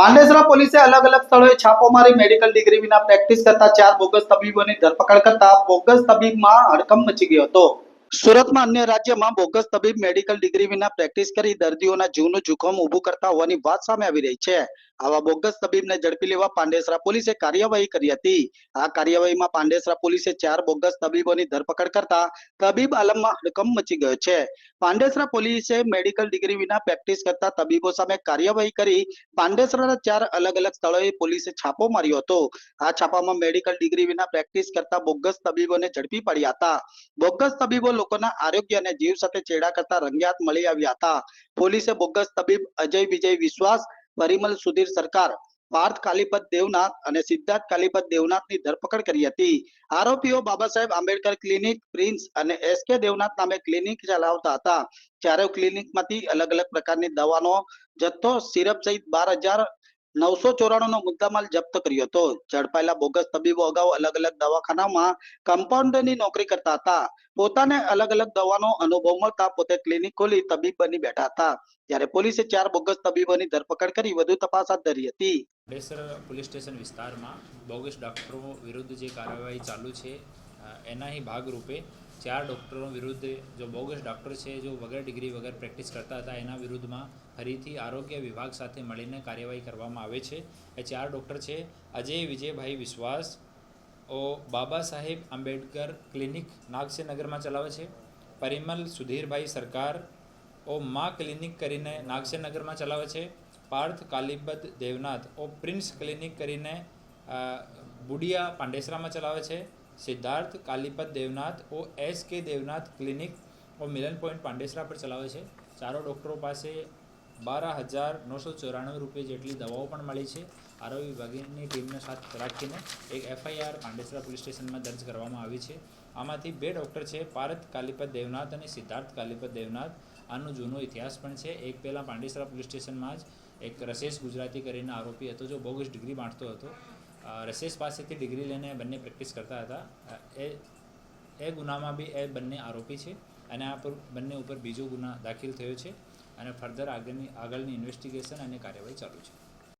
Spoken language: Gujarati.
પાંડેસરા પોલીસે અલગ અલગ સ્થળોએ છાપો મારી મેડિકલ ડિગ્રી વિના પ્રેક્ટિસ કરતા ચાર બોગસ તબીબોની ધરપકડ કરતા બોગસ તબીબમાં હડકંપ મચી ગયો હતો. સુરતમાં અન્ય રાજ્યમાં બોગસ તબીબ મેડિકલ ડિગ્રી વિના પ્રેક્ટિસ કરી દર્દીઓના જીવનું જોખમ ઊભું કરતા હોવાની વાત સામે આવી રહી છે. આવા બોગસ તબીબને ઝડપી લેવા પાંડેસરા પોલીસે કાર્યવાહી કરી હતી. આ કાર્યવાહીમાં પાંડેસરા પોલીસે ચાર બોગસ તબીબોની ધરપકડ કરતા તબીબ આલમમાં હડકંપ મચી ગયો છે. પાંડેસરા પોલીસે મેડિકલ ડિગ્રી વિના પ્રેક્ટિસ કરતા તબીબો સામે કાર્યવાહી કરી પાંડેસરાના ચાર અલગ અલગ સ્થળોએ પોલીસે છાપો માર્યો હતો. આ છાપામાં મેડિકલ ડિગ્રી વિના પ્રેક્ટિસ કરતા બોગસ તબીબોને ઝડપી પડ્યા હતા. બોગસ તબીબો લોકોના આરોગ્ય અને જીવ સાથે ચેડા કરતા રંગ્યાત મળી આવ્યા હતા. પોલીસે બોગસ તબીબ અજય વિજય વિશ્વાસ પરિમલ સુધીર સરકાર પાર્થ કાલીપત દેવનાથ અને સિદ્ધાર્થ કાલીપત દેવનાથની ધરપકડ કરી હતી. આરોપીઓ બાબા સાહેબ આંબેડકર ક્લિનિક, પ્રિન્સ અને એસ કે દેવનાથ નામે ક્લિનિક ચલાવતા હતા. જ્યારે ક્લિનિકમાંથી અલગ અલગ પ્રકારની દવાનો, જથ્થો, સિરપ સહિત બાર હજાર નવસો ચોરાણું નો મુદ્દામાલ જપ્ત કર્યો હતો. ઝડપાયેલા બોગસ તબીબો અગાઉ અલગ અલગ દવાખાનામાં કમ્પાઉન્ડરની નોકરી કરતા હતા. પોતાને અલગ અલગ દવાનો અનુભવ મળતા પોતે ક્લિનિક ખોલી તબીબ બની બેઠા હતા. ત્યારે પોલીસે ચાર બોગસ તબીબોની ધરપકડ કરી વધુ તપાસ હાથ ધરી હતી. બેસર પોલીસ સ્ટેશન વિસ્તારમાં બોગસ ડોક્ટરો વિરુદ્ધ જે કાર્યવાહી ચાલુ છે એના ભાગરૂપે ચાર ડૉક્ટરો વિરુદ્ધ જો બોગસ ડૉક્ટર છે, જો વગર ડિગ્રી વગર પ્રેક્ટિસ કરતા હતા, એના વિરુદ્ધમાં ફરીથી આરોગ્ય વિભાગ સાથે મળીને કાર્યવાહી કરવામાં આવે છે. એ ચાર ડૉક્ટર છે, અજય વિજયભાઈ વિશ્વાસ, ઓ બાબા સાહેબ આંબેડકર ક્લિનિક નાગસેનગરમાં ચલાવે છે. પરિમલ સુધીરભાઈ સરકાર, ઓ મા ક્લિનિક કરીને નાગસેનગરમાં ચલાવે છે. પાર્થ કાલિબદ્ધ દેવનાથ, ઓ પ્રિન્સ ક્લિનિક કરીને બુડિયા પાંડેસરામાં ચલાવે છે. સિદ્ધાર્થ કાલીપત દેવનાથ ઓ એસ કે દેવનાથ ક્લિનિક ઓ મિલન પોઈન્ટ પાંડેસરા પર ચલાવે છે. ચારો ડૉક્ટરો પાસે બાર હજાર નવસો ચોરાણું રૂપિયા જેટલી દવાઓ પણ મળી છે. આરોગ્ય વિભાગની ટીમને સાથ રાખીને એક એફઆઈઆર પાંડેસરા પોલીસ સ્ટેશનમાં દર્જ કરવામાં આવી છે. આમાંથી બે ડૉક્ટર છે પારત કાલીપત દેવનાથ અને સિદ્ધાર્થ કાલીપત દેવનાથ. આનો જૂનો ઇતિહાસ પણ છે. એક પહેલાં પાંડેસરા પોલીસ સ્ટેશનમાં જ એક રસેશ ગુજરાતી કરીને આરોપી હતો, જો બોગસ ડિગ્રી બાંટતો હતો. અ, રસેશ પાસેથી ડિગ્રી લઈને બંને પ્રેક્ટિસ કરતા હતા એ એ ગુનામાં બી એ બંને આરોપી છે અને આ પર બંને ઉપર બીજો ગુના દાખલ થયો છે અને ફર્ધર આગળની આગળની ઇન્વેસ્ટિગેશન અને કાર્યવાહી ચાલુ છે